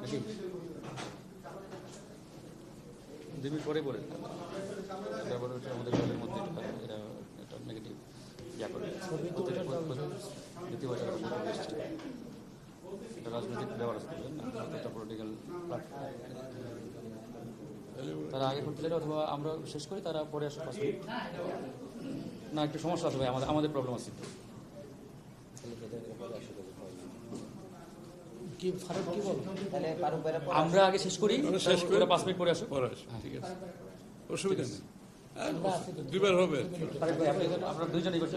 নাকি দেবীর পরে ব্যাপার হচ্ছে আমাদের দলের মধ্যে এরা একটা নেগেটিভ ইয়া করে। নেতিবাচক। এটা রাজনৈতিক ব্যাপার আছে বুঝলেন না? একটা পলিটিক্যাল তারা আগে করতে চাইলে অথবা আমরা শেষ করি তারা পরে আসে না একটু সমস্যা আছে ভাই আমাদের আমাদের প্রবলেম আছে একটু। কি ফারুক কি বল? তাহলে ফারুক ভাইরা আমরা আগে শেষ করি শেষ করি। ওরা পাঁচ মিনিট পরে আসো পরে আসো, ঠিক আছে। অসুবিধা নেই। হ্যাঁ, দুইবার হবে। আপনি- আমরা দুইজনই করছি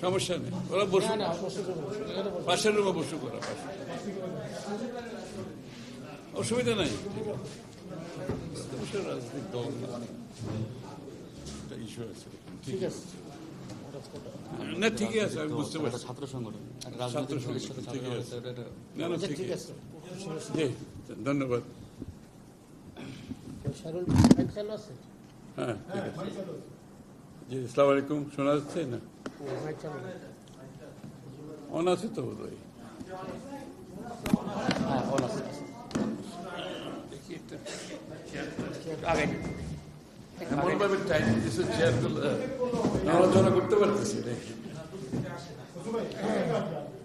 সমস্যা নেই। ওরা বসু বসে বসে বসে। পাশের রুমে বসু করা অসুবিধা নাই। ঠিক আছে। অবশ্যই দল না। ইস্যু আছে। ঠিক আছে। না ঠিকই আছে আমি বুঝতে পারছি। ছাত্র সংগঠন ছাত্র সাথে সংগঠন, ঠিকই আছে। না না আচ্ছা, ঠিক ঠিক আছে। জি ধন্যবাদ। হ্যাঁ ঠিক আছে। জি আসসালামু আলাইকুম শোনা যাচ্ছে না? অন আছে তো বোধ হয় হ্যাঁ আছে। দেখি এমনভাবে টাইম দিয়েছে চেয়ারগুলো নড়াচড়া করতে পারতেছি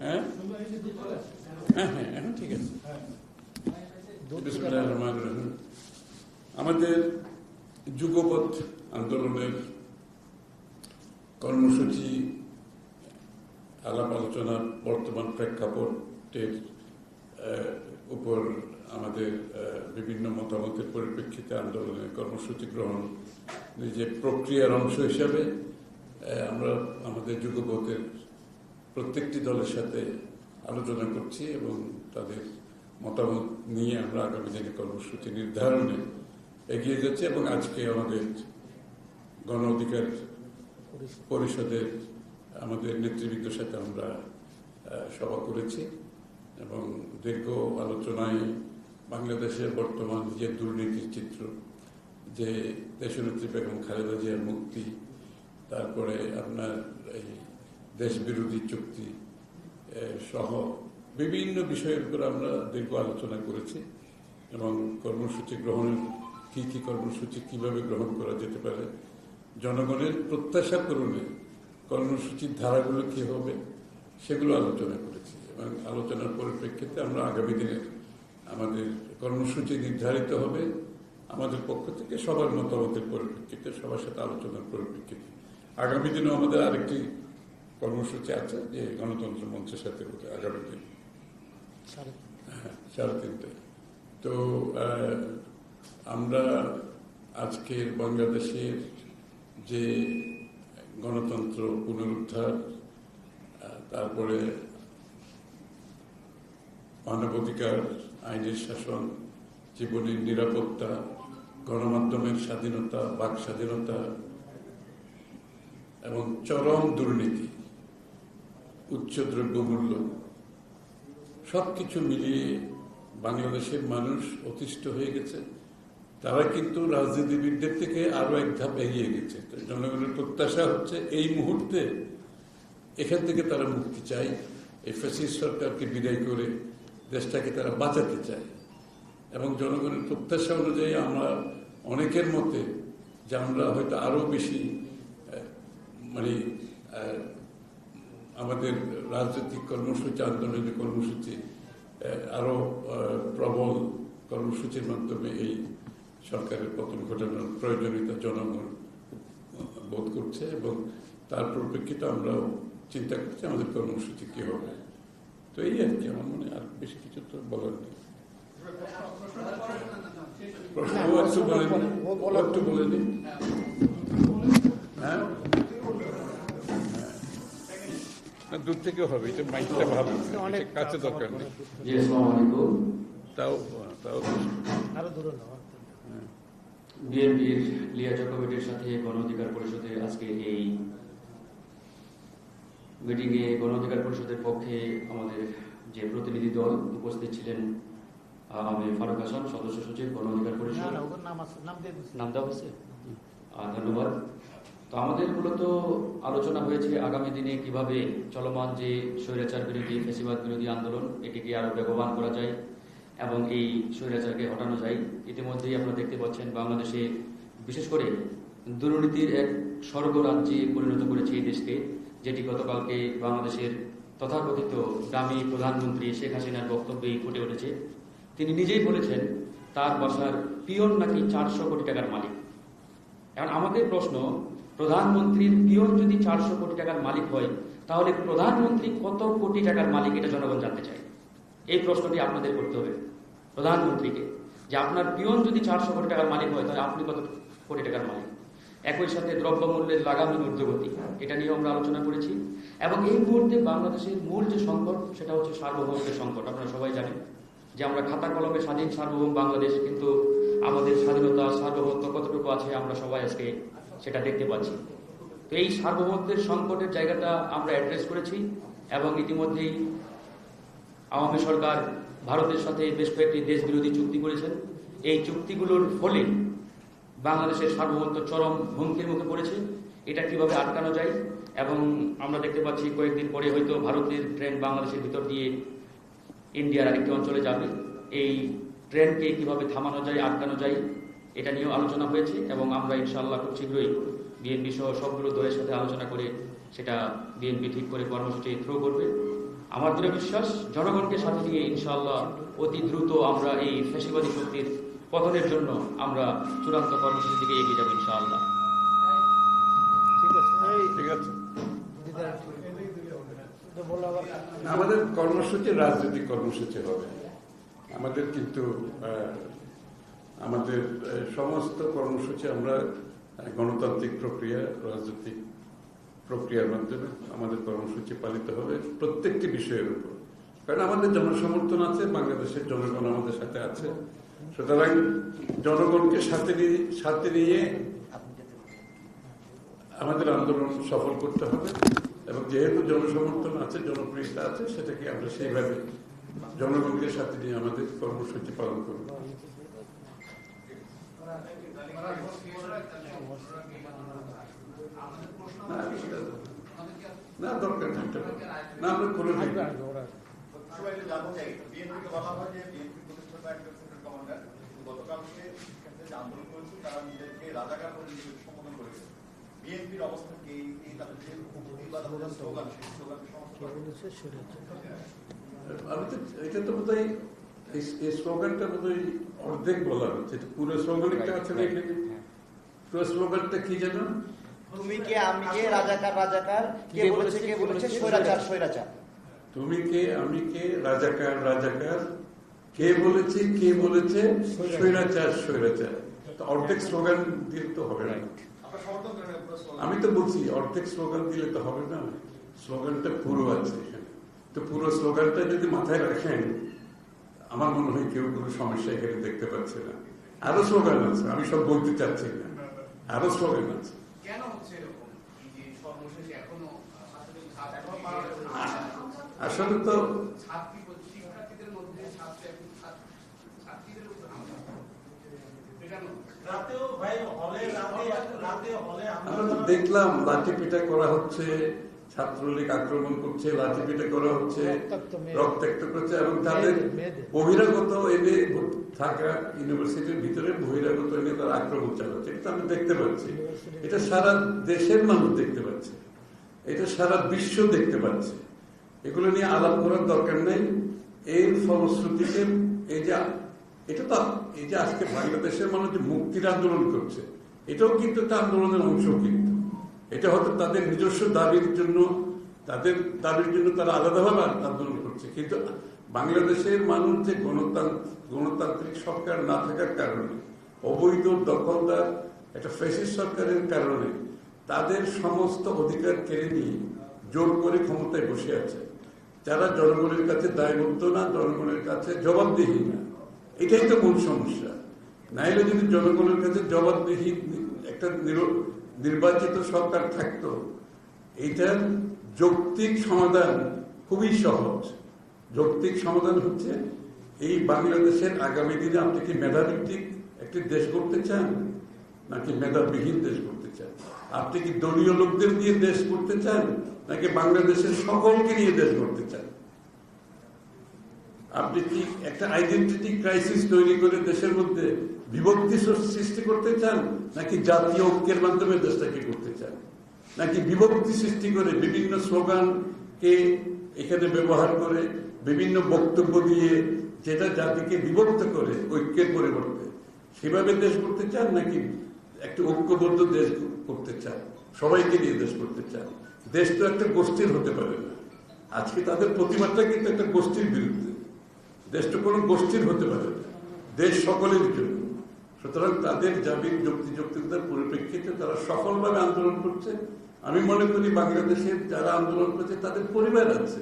হ্যাঁ হ্যাঁ হ্যাঁ এখন ঠিক আছে। আমাদের যুগপথ আন্দোলনের কর্মসূচি আলাপ আলোচনার বর্তমান প্রেক্ষাপটের উপর আমাদের বিভিন্ন মতামতের পরিপ্রেক্ষিতে আন্দোলনের কর্মসূচি গ্রহণ যে প্রক্রিয়ার অংশ হিসাবে আমরা আমাদের যুগপথের প্রত্যেকটি দলের সাথে আলোচনা করছি এবং তাদের মতামত নিয়ে আমরা আগামী দিনে কর্মসূচি নির্ধারণে এগিয়ে যাচ্ছি এবং আজকে আমাদের গণ অধিকার পরিষদের আমাদের নেতৃবৃন্দের সাথে আমরা সভা করেছি এবং দীর্ঘ আলোচনায় বাংলাদেশের বর্তমান যে দুর্নীতির চিত্র, যে দেশনেত্রী বেগম খালেদা জিয়ার মুক্তি, তারপরে আপনার এই দেশ বিরোধী চুক্তি সহ বিভিন্ন বিষয়ের উপর আমরা দীর্ঘ আলোচনা করেছি এবং কর্মসূচি গ্রহণের, কী কী কর্মসূচি কীভাবে গ্রহণ করা যেতে পারে, জনগণের প্রত্যাশা পূরণে কর্মসূচির ধারাগুলো কী হবে, সেগুলো আলোচনা করেছি এবং আলোচনার পরিপ্রেক্ষিতে আমরা আগামী দিনে আমাদের কর্মসূচি নির্ধারিত হবে। আমাদের পক্ষ থেকে সবার মতামতের পরিপ্রেক্ষিতে সবার সাথে আলোচনার পরিপ্রেক্ষিতে। আগামী দিনেও আমাদের আরেকটি কর্মসূচি আছে যে গণতন্ত্র মঞ্চের সাথে হবে আগামী দিন। সাড়ে হ্যাঁ, সাড়ে তিনটায় তো আমরা আজকের বাংলাদেশের যে গণতন্ত্র পুনরুদ্ধার তারপরে মানবাধিকার, আইনের শাসন, জীবনের নিরাপত্তা, গণমাধ্যমের স্বাধীনতা, বাক স্বাধীনতা এবং চরম দুর্নীতি, উচ্চ দ্রব্যমূল্য, সবকিছু মিলিয়ে বাংলাদেশের মানুষ অতিষ্ঠ হয়ে গেছে। তারা কিন্তু রাজনীতিবিদদের থেকে আরও এক ধাপ এগিয়ে গেছে। জনগণের প্রত্যাশা হচ্ছে এই মুহূর্তে এখান থেকে তারা মুক্তি এই ফ্যাসিস্ট সরকারকে বিদায় করে দেশটাকে তারা বাঁচাতে চায়। এবং জনগণের প্রত্যাশা অনুযায়ী আমরা অনেকের মতে যে আমরা হয়তো আরও বেশি মানে আমাদের রাজনৈতিক কর্মসূচি, আন্দোলনের কর্মসূচি আরও প্রবল কর্মসূচির মাধ্যমে এই সরকারের পতন ঘটানোর প্রয়োজনীয়তা জনগণ বোধ করছে এবং তার পরিপ্রেক্ষিতে আমরাও চিন্তা করছি আমাদের কর্মসূচি কি হবে। তো এই আর কি আমার মনে হয় আর বেশি কিছু তো বলার নেই। প্রশ্ন ও একটু বলে নিন একটু বলে নিন হ্যাঁ? না, দূর থেকেও হবে এটা মাইকটা ভালো। অনেক কাছে দরকার নেই। জি আসসালামু আলাইকুম। তাও তাও আরও দূরে না বিএনপির লিয়াজা কমিটির সাথে গণ অধিকার পরিষদে আজকে এই মিটিংয়ে গণ অধিকার পরিষদের পক্ষে আমাদের যে প্রতিনিধি দল উপস্থিত ছিলেন আমি ফারুক হাসান সদস্য সচিব গণ অধিকার পরিষদ। না নাম দেওয়া হয়েছে? ধন্যবাদ। তো আমাদের মূলত আলোচনা হয়েছে আগামী দিনে কীভাবে চলমান যে স্বৈরাচার বিরোধী ফেসিবাদ বিরোধী আন্দোলন এটিকে আরও বেগবান করা যায় এবং এই স্বৈরাচারকে হটানো যায়। ইতিমধ্যেই আপনারা দেখতে পাচ্ছেন বাংলাদেশে বিশেষ করে দুর্নীতির এক স্বর্গ রাজ্যে পরিণত করেছে এই দেশকে। যেটি গতকালকে বাংলাদেশের তথাকথিত দামি প্রধানমন্ত্রী শেখ হাসিনার বক্তব্যেই ফুটে উঠেছে। তিনি নিজেই বলেছেন, তার বাসার পিয়ন নাকি চারশো কোটি টাকার মালিক। এখন আমাদের প্রশ্ন, প্রধানমন্ত্রীর পিয়ন যদি চারশো কোটি টাকার মালিক হয়, তাহলে প্রধানমন্ত্রী কত কোটি টাকার মালিক এটা জনগণ জানতে চায়? এই প্রশ্নটি আপনাদের করতে হবে প্রধানমন্ত্রীকে। যে আপনার পিয়ন যদি চারশো কোটি টাকার মালিক হয়, তাহলে আপনি কত কোটি টাকার মালিক? একই সাথে দ্রব্যমূল্যের লাগামহীন ঊর্ধ্বগতি, এটা নিয়ে আমরা আলোচনা করেছি। এবং এই মুহূর্তে বাংলাদেশের মূল যে সংকট, সেটা হচ্ছে সার্বভৌমত্বের সংকট, আপনারা সবাই জানেন। যে আমরা খাতা কলমে স্বাধীন সার্বভৌম বাংলাদেশ, কিন্তু আমাদের স্বাধীনতা, সার্বভৌমত্ব কতটুকু আছে, আমরা সবাই আজকে সেটা দেখতে পাচ্ছি। তো এই সার্বভৌমত্বের সংকটের জায়গাটা আমরা অ্যাড্রেস করেছি এবং ইতিমধ্যেই আওয়ামী সরকার ভারতের সাথে বেশ কয়েকটি দেশ বিরোধী চুক্তি করেছেন। এই চুক্তিগুলোর ফলে বাংলাদেশের সার্বভৌমত্ব চরম হুমকির মুখে পড়েছে। এটা কীভাবে আটকানো যায়? এবং আমরা দেখতে পাচ্ছি কয়েকদিন পরে হয়তো ভারতের ট্রেন বাংলাদেশের ভিতর দিয়ে ইন্ডিয়ার আরেকটি অঞ্চলে যাবে। এই ট্রেনকে কীভাবে থামানো যায়, আটকানো যায়, এটা নিয়েও আলোচনা হয়েছে এবং আমরা ইনশাআল্লাহ খুব শীঘ্রই বিএনপি সহ সবগুলো দলের সাথে আলোচনা করে সেটা বিএনপি ঠিক করে কর্মসূচি থ্রো করবে। আমার দৃঢ় বিশ্বাস, জনগণকে সাথে নিয়ে ইনশাআল্লাহ অতি দ্রুত আমরা এই ফেসিবাদী শক্তির পতনের জন্য আমরা চূড়ান্ত কর্মসূচির দিকে এগিয়ে যাব ইনশাআল্লাহ। ঠিক আছে। ঠিক আমাদের কর্মসূচি রাজনৈতিক কর্মসূচি হবে। আমাদের কিন্তু আহ, আমাদের সমস্ত কর্মসূচি আমরা গণতান্ত্রিক প্রক্রিয়া রাজনৈতিক প্রক্রিয়ার মাধ্যমে আমাদের কর্মসূচি পালিত হবে প্রত্যেকটি বিষয়ের উপর। কারণ আমাদের জনসমর্থন আছে বাংলাদেশের জনগণ আমাদের সাথে আছে। সুতরাং জনগণকে সাথে নিয়ে সাথে নিয়ে আমাদের আন্দোলন সফল করতে হবে এবং যেহেতু জনসমর্থন আছে জনপ্রিয়তা আছে সেটাকে আমরা সেইভাবে জনগণকে সাথে নিয়ে আমাদের কর্মসূচি পালন করব। না, দরকার। না আমরা করে গতকালকে যে আন্দোলন করেছে তারা নিজেদেরকে রাজাকার বলে নিজেদের সম্বোধন করেছে বিএনপির এই- এই তাদের যে প্রতিবাদ স্লোগান সেই আমি তো এটা তো বোধ হয় এই স্লোগানটা বোধ হয় অর্ধেক বলা হচ্ছে পুরো স্লোগানটা আছে না এখানে পুরো স্লোগানটা কি জানো তুমি কে? আমি কে? রাজাকার রাজাকার? কে বলেছে কে বলেছে? স্বৈরাচার স্বৈরাচার। তুমি কে? আমি কে? রাজাকার রাজাকার। কে বলেছে কে বলেছে? স্বৈরাচার স্বৈরাচার। তো অর্ধেক স্লোগান দিলে তো হবে না। আমি তো বলছি অর্ধেক স্লোগান দিলে তো হবে না। স্লোগানটা পুরো আছে এখানে। তো পুরো স্লোগানটা যদি মাথায় রাখেন আমার মনে হয় কেউ কোনো সমস্যা এখানে দেখতে পাচ্ছে না। আরও স্লোগান আছে আমি সব বলতে চাচ্ছি না। আরও স্লোগান আছে। আসলে হচ্ছে এরকম এই যে সর্বশেষে এখনও ছাত্রদের ছাত্র এখনও পারা যাবে না। আসলে তো ছাত্রী শিক্ষার্থীদের মধ্যে ছাত্র এখন ছাত্র- ছাত্রীদের উপর হামলা এখানে রাতেও ভাই হলে রাতে রাতে হলে আমরা দেখলাম লাঠি পিটা করা হচ্ছে ছাত্রলীগ আক্রমণ করছে লাঠি পিটা করা হচ্ছে রক্তাক্ত করছে এবং তাদের। বহিরাগত এনে থাকা ইউনিভার্সিটির ভিতরে বহিরাগত এনে তারা আক্রমণ চালাচ্ছে। এটা আমি দেখতে পাচ্ছি। এটা সারা দেশের মানুষ দেখতে পাচ্ছে। এটা সারা বিশ্ব দেখতে পাচ্ছে। এগুলো নিয়ে আলাপ করার দরকার নেই। এর ফলশ্রুতিতে এই যে এটা তো এই যে আজকে বাংলাদেশের মানুষ যে মুক্তির আন্দোলন করছে, এটাও কিন্তু একটা আন্দোলনের অংশ কিন্তু। এটা হয়তো তাদের নিজস্ব দাবির জন্য, তাদের দাবির জন্য তারা আলাদাভাবে আন্দোলন করছে। কিন্তু বাংলাদেশের মানুষ যে গণতান্ত্রিক সরকার না থাকার কারণে, অবৈধ দখলদার, একটা ফ্যাসিস্ট সরকারের কারণে তাদের সমস্ত অধিকার কেড়ে নিয়ে জোর করে ক্ষমতায় বসে আছে। যারা জনগণের কাছে দায়বদ্ধ না, জনগণের কাছে জবাবদিহি না। এটাই তো মূল সমস্যা। নাইলে যদি জনগণের কাছে জবাবদিহি একটা নির- নির্বাচিত সরকার থাকতো, এটার যৌক্তিক সমাধান খুবই সহজ। যৌক্তিক সমাধান হচ্ছে, এই বাংলাদেশের আগামী দিনে আপনি কি মেধাভিত্তিক একটি দেশ করতে চান, নাকি মেধাবিহীন দেশ করতে চান? আপনি কি দলীয় লোকদের দিয়ে দেশ করতে চান, নাকি বাংলাদেশের সকলকে নিয়ে দেশ করতে চান? আপনি কি একটা আইডেন্টিটি ক্রাইসিস তৈরি করে দেশের মধ্যে বিভক্তি সৃষ্টি করতে চান, নাকি জাতীয় ঐক্যের মাধ্যমে দেশটাকে করতে চান? নাকি বিভক্তি সৃষ্টি করে বিভিন্ন স্লোগানকে এখানে ব্যবহার করে বিভিন্ন বক্তব্য দিয়ে যেটা জাতিকে বিভক্ত করে ঐক্যের পরিবর্তে, সেভাবে দেশ করতে চান, নাকি একটা ঐক্যবদ্ধ দেশ করতে চান? সবাইকে নিয়ে দেশ করতে চান? দেশ তো একটা গোষ্ঠীর হতে পারে না। আজকে তাদের প্রতিবাদটা কিন্তু একটা গোষ্ঠীর বিরুদ্ধে। দেশটা কোনো গোষ্ঠীর হতে পারে, দেশ সকলের জন্য। সুতরাং তাদের জাবির যুক্তি যৌক্তিকতার পরিপ্রেক্ষিতে তারা সফলভাবে আন্দোলন করছে। আমি মনে করি বাংলাদেশের যারা আন্দোলন করছে, তাদের পরিবার আছে,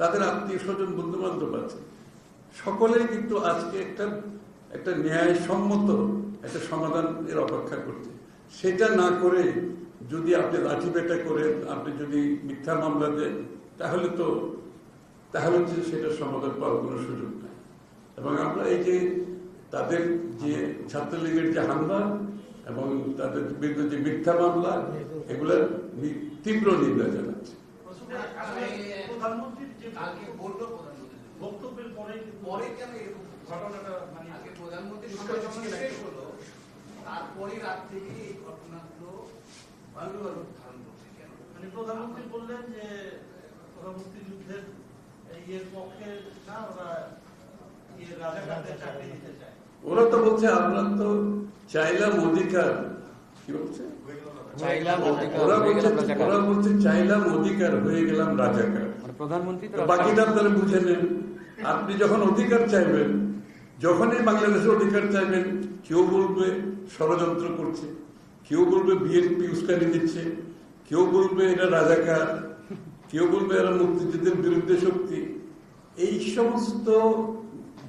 তাদের আত্মীয় স্বজন বন্ধু বান্ধব আছে। সকলেই কিন্তু আজকে একটা একটা ন্যায়সম্মত একটা সমাধান এর অপেক্ষা করছে। সেটা না করে যদি আপনি লাঠি পেটা করেন, আপনি যদি মিথ্যা মামলা দেন, তাহলে তো তাহলে যে সেটার সমাধান পাওয়ার কোনো সুযোগ নাই। এবং আমরা এই যে তাদের যে ছাত্রলীগের যে হামলা এবং তাদের বিরুদ্ধে যে মিথ্যা মামলা এগুলোর তীব্র নিন্দা জানাচ্ছি। প্রধানমন্ত্রী বক্তব্যের পরে পরে কেন এরকম ঘটনাটা মানে প্রধানমন্ত্রী সরকার যখন শেষ হলো তারপরে রাত থেকে এই ঘটনাগুলো ভয়াবহ ধারণ করছে। কেন? মানে প্রধানমন্ত্রী বললেন যে প্রধানমন্ত্রী যুদ্ধের ওরা তো বলছে আমরা তো চাইলাম অধিকার। কি বলছে? ওরা বলছে ওরা বলছে চাইলাম অধিকার হয়ে গেলাম রাজাকার। মানে প্রধানমন্ত্রী তো তো বাকিটা আপনারা বুঝে নেন। আপনি যখন অধিকার চাইবেন যখনই বাংলাদেশের অধিকার চাইবেন কেউ বলবে ষড়যন্ত্র করছে কেউ বলবে বিএনপি উস্কানি দিচ্ছে কেউ বলবে এটা রাজাকার। কেউ বলবে এরা মুক্তিযুদ্ধের বিরুদ্ধে শক্তি। এই সমস্ত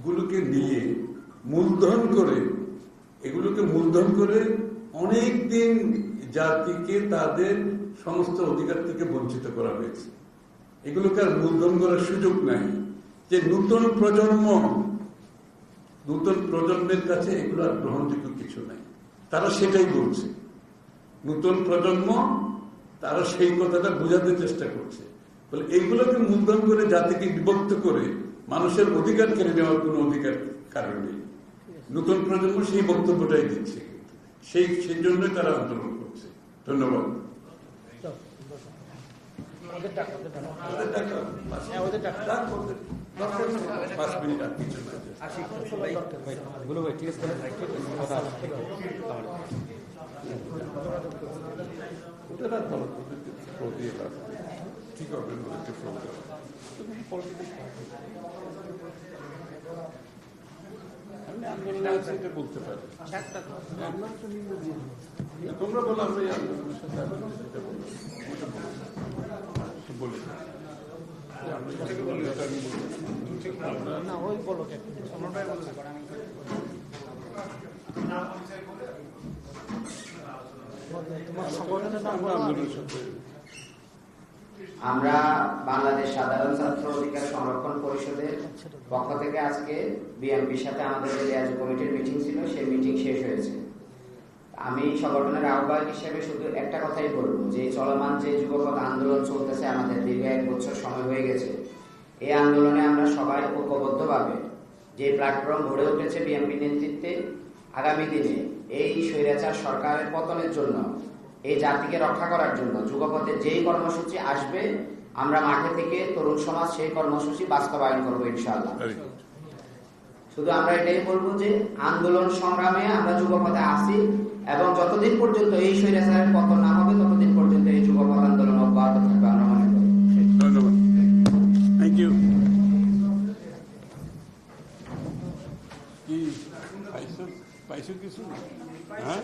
গুলোকে নিয়ে মূলধন করে, এগুলোকে মূলধন করে অনেক দিন জাতিকে তাদের সমস্ত অধিকার থেকে বঞ্চিত করা হয়েছে। এগুলোকে আর মূলধন করার সুযোগ নাই। যে নূতন প্রজন্ম, নূতন প্রজন্মের কাছে এগুলো আর গ্রহণযোগ্য কিছু নাই। তারা সেটাই বলছে। নূতন প্রজন্ম তারা সেই কথাটা বোঝাতে চেষ্টা করছে। বলে এইগুলোকে মূলধন করে জাতিকে বিভক্ত করে মানুষের অধিকার কেড়ে নেওয়ার কোনো অধিকার কারণ নেই। নতুন প্রজন্ম সেই বক্তব্যটাই দিচ্ছে। সেই সেই জন্যই তারা আন্দোলন করছে। ধন্যবাদ। ঠিক আছে। ভালো ওদেরকে ফ্লো দিয়ে রাখ ঠিক হবে ওদেরকে ফ্লো আমি সম্রাটভাই বলছে তোমার সংগঠনের নাম আমরা বাংলাদেশ সাধারণ ছাত্র অধিকার সংরক্ষণ পরিষদের পক্ষ থেকে আজকে বিএনপির সাথে আমাদের যে লিয়াজ কমিটির মিটিং ছিল, সেই মিটিং শেষ হয়েছে। আমি সংগঠনের আহ্বায়ক হিসেবে শুধু একটা কথাই বলব, যে চলমান যে যুবপথ আন্দোলন চলতেছে আমাদের দীর্ঘ এক বছর সময় হয়ে গেছে। এই আন্দোলনে আমরা সবাই ঐক্যবদ্ধভাবে যে প্ল্যাটফর্ম গড়ে উঠেছে বিএনপি নেতৃত্বে, আগামী দিনে এই স্বৈরাচার সরকারের পতনের জন্য এই জাতিকে রক্ষা করার জন্য। যুগপথে যেই কর্মসূচি আসবে আমরা মাঠে থেকে তরুণ সমাজ সেই কর্মসূচি বাস্তবায়ন করব ইনশাআল্লাহ। শুধু আমরা এটাই বলব যে আন্দোলন সংগ্রামে আমরা যুগপথে আসি এবং যতদিন পর্যন্ত এই স্বৈরাচারের পতন না হবে पैसे किसने? हाँ?